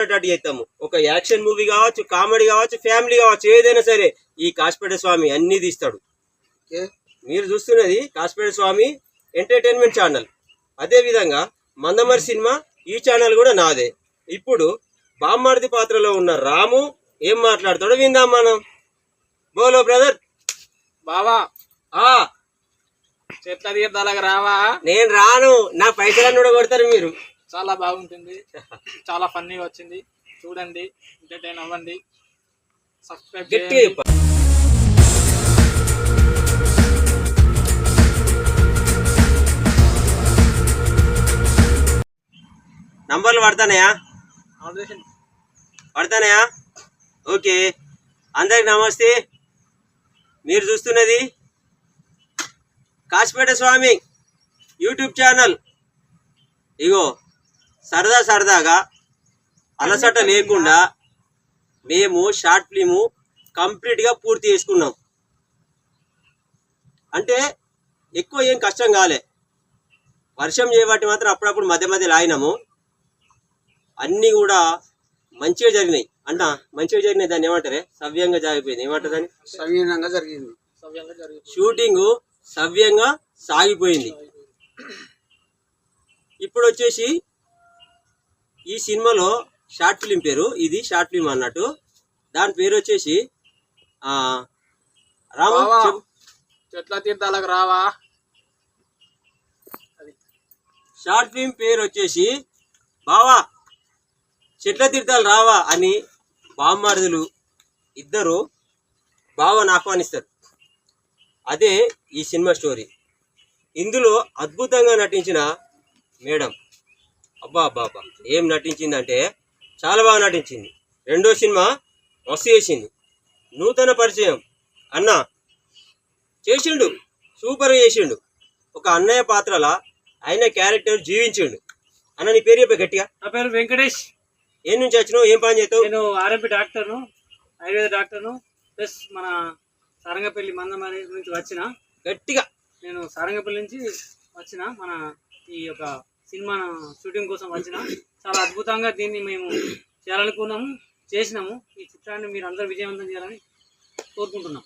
అటు చేస్తాము ఒక యాక్షన్ మూవీ కావచ్చు కామెడీ కావచ్చు ఫ్యామిలీ కావచ్చు ఏదైనా సరే ఈ కాశపేట స్వామి అన్ని తీస్తాడు. మీరు చూస్తున్నది కాశపేట స్వామి ఎంటర్టైన్మెంట్ ఛానల్. అదే విధంగా మందమరి సినిమా ఈ ఛానల్ కూడా నాదే. ఇప్పుడు బామ్మార్ది పాత్రలో ఉన్న రాము ఏం మాట్లాడతాడో విందాం మనం. బోలో బ్రదర్. బావా. ఆ. చెట్ల తీర్థాలకు రావా? నేను రాను. నా పైసలన్నీ కూడా కొడతారు మీరు. చాలా బాగుంటుంది. చాలా ఫన్నీగా వచ్చింది. చూడండి ఎంటర్టైన్ అవ్వండి. సబ్స్క్రైబ్ గట్టిగా చేయండి. చెప్పాలి నంబర్లు పడతానయా? ఆల్రెడీ పడతానయా? ఓకే. అందరికి నమస్తే. మీరు చూస్తున్నది కాశపేట స్వామి యూట్యూబ్ ఛానల్. ఇగో సరదా సరదాగా అలసట లేకుండా మేము షార్ట్ ఫిలిము కంప్లీట్గా పూర్తి చేసుకున్నాం. అంటే ఎక్కువ ఏం కష్టం కాలే. వర్షం చేయబట్టి మాత్రం అప్పుడప్పుడు మధ్య మధ్య లాగినాము. అన్నీ కూడా మంచిగా జరిగినాయి. అన్న మంచిగా జరిగినాయి దాన్ని ఏమంటారే? సవ్యంగా జాగిపోయింది ఏమంటారు దాన్ని? జరిగింది. సవ్యంగా జరుగుతుంది షూటింగ్ సవ్యంగా సాగిపోయింది. ఇప్పుడు వచ్చేసి ఈ సినిమాలో షార్ట్ ఫిలిం పేరు ఇది షార్ట్ ఫిలిం అన్నట్టు. దాని పేరు వచ్చేసి ఆ, రాము. చెట్ల తీర్థాలకు రావా. షార్ట్ ఫిల్మ్ పేరు వచ్చేసి బావా చెట్ల తీర్థాలు రావా అని బామ్మారుదులు ఇద్దరు బావని ఆహ్వానిస్తారు అదే ఈ సినిమా స్టోరీ. ఇందులో అద్భుతంగా నటించిన మేడం. అబ్బా అబ్బా అబ్బా ఏం నటించిందంటే చాలా బాగా నటించింది. రెండో సినిమా మస్తు చేసింది. నూతన పరిచయం. అన్న చేసిండు. సూపర్గా చేసిండు. ఒక అన్నయ్య పాత్రలా ఆయన క్యారెక్టర్ జీవించిండు. అన్న నీ పేరు చెప్పే గట్టిగా. నా పేరు వెంకటేష్. ఏ నుంచి వచ్చినావు? ఏం పని చేస్తావు? నేను ఆర్ఎంపీ డాక్టర్ను ఆయుర్వేద డాక్టర్ను ప్లస్ మన సారంగపల్లి మందమరి నుంచి వచ్చిన. గట్టిగా. నేను సారంగపల్లి నుంచి వచ్చిన మన ఈ యొక్క సినిమా షూటింగ్ కోసం వచ్చిన. చాలా అద్భుతంగా దీన్ని మేము చేయాలనుకున్నాము చేసినాము. ఈ చిత్రాన్ని మీరు అందరూ విజయవంతం చేయాలని కోరుకుంటున్నాం.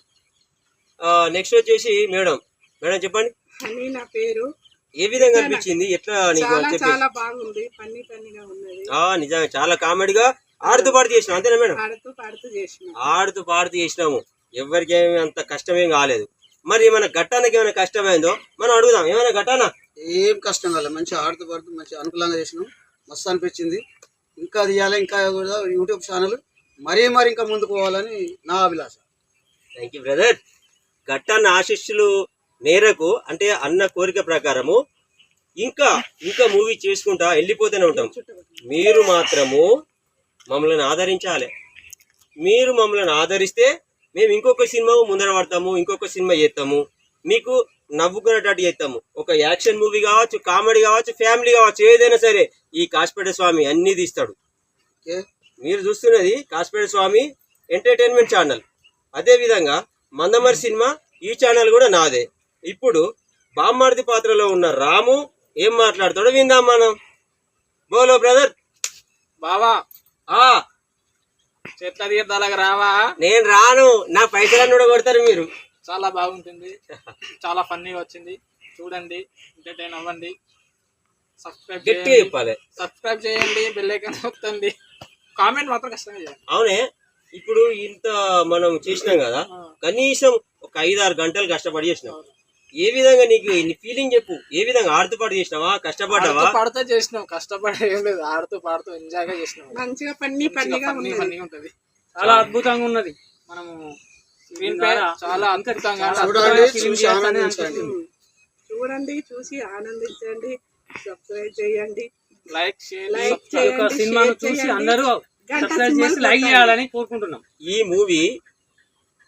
నెక్స్ట్ వచ్చేసి మేడం. మేడం చెప్పండి. అని నా పేరు. ఏ విధంగా అనిపించింది? ఎట్లా నీకు చాలా చెప్పి చాలా బాగుంది. పన్ని పన్నిగా ఉన్నది. ఆ, నిజంగా చాలా కామెడీగా ఆడుతూ పాడుతూ చేసినాం అంతేనా మేడం? పాడుతూ పాడుతూ చేసిన. ఆడుతూ పాడుతూ చేసినాము. ఎవరికి ఏమి అంత కష్టమేం కాలేదు. మరి ఏమైనా గట్టానికి ఏమైనా కష్టమైందో మనం అడుగుదాం. ఏమైనా గట్టానా ఏం కష్టం కాలే. మంచిగా ఆడుతూ పాడుతూ మంచిగా అనుకూలంగా చేసినాం. మస్తు అనిపించింది. ఇంకా తీయాలి ఇంకా కూడా యూట్యూబ్ ఛానల్. మరీ మరి ఇంకా ముందుకు పోవాలని నా అభిలాష. థ్యాంక్ యూ బ్రదర్ ఘట్టాన్ని ఆశిస్సులు మేరకు అంటే అన్న కోరిక ప్రకారము ఇంకా ఇంకా మూవీ చేసుకుంటా వెళ్ళిపోతూనే ఉంటాం. మీరు మాత్రము మమ్మల్ని ఆదరించాలి. మీరు మమ్మల్ని ఆదరిస్తే మేము ఇంకొక సినిమా ముందర పడతాము ఇంకొక సినిమా చేస్తాము. మీకు నవ్వుకునేటట్టు చేస్తాము. ఒక యాక్షన్ మూవీ కావచ్చు కామెడీ కావచ్చు ఫ్యామిలీ కావచ్చు ఏదైనా సరే ఈ కాశపేట స్వామి అన్ని తీస్తాడు. ఓకే. మీరు చూస్తున్నది కాశపేట స్వామి ఎంటర్టైన్మెంట్ ఛానల్. అదే విధంగా మందమరి సినిమా ఈ ఛానల్ కూడా నాదే. ఇప్పుడు బామ్మార్ది పాత్రలో ఉన్న రాము ఏం మాట్లాడతాడో విందాం మనం. బోలో బ్రదర్. బావా. ఆ. చెట్ల తీర్థాలకు రావా? నేను రాను. నా పైసలన్నీ కూడా కొడతారు మీరు. చాలా బాగుంటుంది. చాలా ఫన్నీగా వచ్చింది. చూడండి ఎంటర్టైన్ అవ్వండి. సబ్స్క్రైబ్ గట్టిగా చెప్పాలి. సబ్స్క్రైబ్ చేయండి బెల్ ఐకాన్ నొక్కండి. కామెంట్ మాత్రం కష్టంగా చేయండి. అవునే ఇప్పుడు ఇంత మనం చేసినాం కదా కనీసం ఒక ఐదు ఆరు గంటలు కష్టపడి చేసినాం. ఏ విధంగా నీకు నీ ఫీలింగ్ చెప్పు? ఏ విధంగా? ఆడుతూ పాటు చేసినావా? కష్టపడ్డావా? పాడుతూ చేసినాం. కష్టపడి ఏం లేదు. ఆడుతూ పాడుతూ ఎంజాయ్గా చేసినాం. మంచిగా పన్ని పన్నిగా ఫన్నీ ఉంటది. చాలా అద్భుతంగా ఉన్నది. మనము చాలా. చూడండి చూసి ఆనందించండి. సబ్స్క్రైబ్ చేయండి. లైక్ లైక్ చేయండి సినిమాను షేర్ చూసి. అందరూ గంట సబ్స్క్రైబ్ సింబల్ చేసి లైక్ కొట్టండి. చేయాలని కోరుకుంటున్నాం. ఈ మూవీ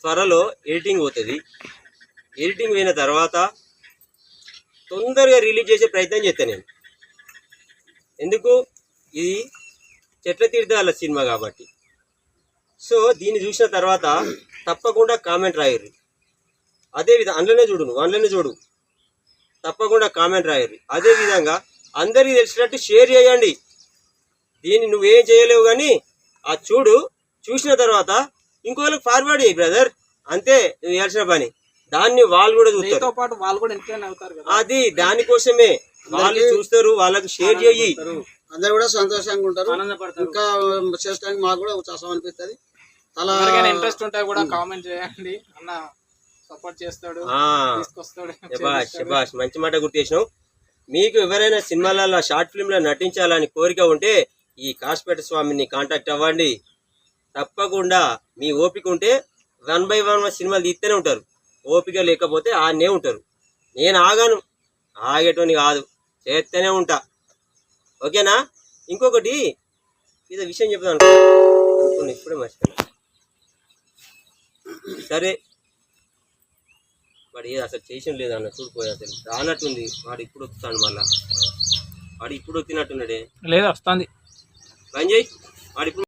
త్వరలో ఎడిటింగ్ అవుతుంది. ఎడిటింగ్ అయిన తర్వాత తొందరగా రిలీజ్ చేసే ప్రయత్నం చేస్తాను నేను. ఎందుకు? ఇది చెట్ల తీర్థాల సినిమా కాబట్టి. సో దీన్ని చూసిన తర్వాత తప్పకుండా కామెంట్ రాయరు అదే విధంగా అందులోనే చూడు నువ్వు అందులోనే చూడు. తప్పకుండా కామెంట్ రాయరు అదే విధంగా అందరికీ తెలిసినట్టు షేర్ చేయండి. దీన్ని నువ్వేం చేయలేవు కానీ ఆ చూడు చూసిన తర్వాత ఇంకోళ్ళకి ఫార్వర్డ్ చేయి బ్రదర్ అంతే నువ్వు చేయాల్సిన పని. దాన్ని వాళ్ళు కూడా చూస్తారు. నీతో పాటు వాళ్ళు కూడా ఎంటర్టైన్ అవుతారు కదా. అది దానికోసమే. వాళ్ళు చూస్తారు వాళ్ళకి షేర్ చేయి. అందరు కూడా సంతోషంగా ఉంటారు. ఆనందపడతారు. ఇంకా చేసడానికి మాకు కూడా ఉత్సాహం అనిపిస్తుంది. ఎవరికైనా ఇంట్రెస్ట్ ఉంటే కూడా కామెంట్ చేయండి. అన్న సపోర్ట్ చేస్తాడు తీసుకొస్తాడు శబాష్ శబాష్ మంచి మాట గుర్తు చేసినావు. మీకు ఎవరైనా సినిమాలలో షార్ట్ ఫిల్మ్లో నటించాలని కోరిక ఉంటే ఈ కాసిపేట స్వామిని కాంటాక్ట్ అవ్వండి. తప్పకుండా మీ ఓపిక ఉంటే వన్ బై వన్ సినిమాలు తీస్తూనే ఉంటారు. ఓపిక లేకపోతే ఆడనే ఉంటారు. నేను ఆగాను. ఆగేటోని కాదు. చేస్తూనే ఉంటా. ఓకేనా? ఇంకొకటి ఇది విషయం చెప్తాను ఇప్పుడే మర్చిపోయినా. సరే. వాడు ఏది అసలు చేసిన లేదన్న చూడిపోయి అసలు. రానట్టుంది. వాడు ఇప్పుడు వస్తాడు మళ్ళా. వాడు ఇప్పుడు వచ్చినట్టున్నాడే. లేదు వస్తుంది. పని చేయి వాడు ఇప్పుడు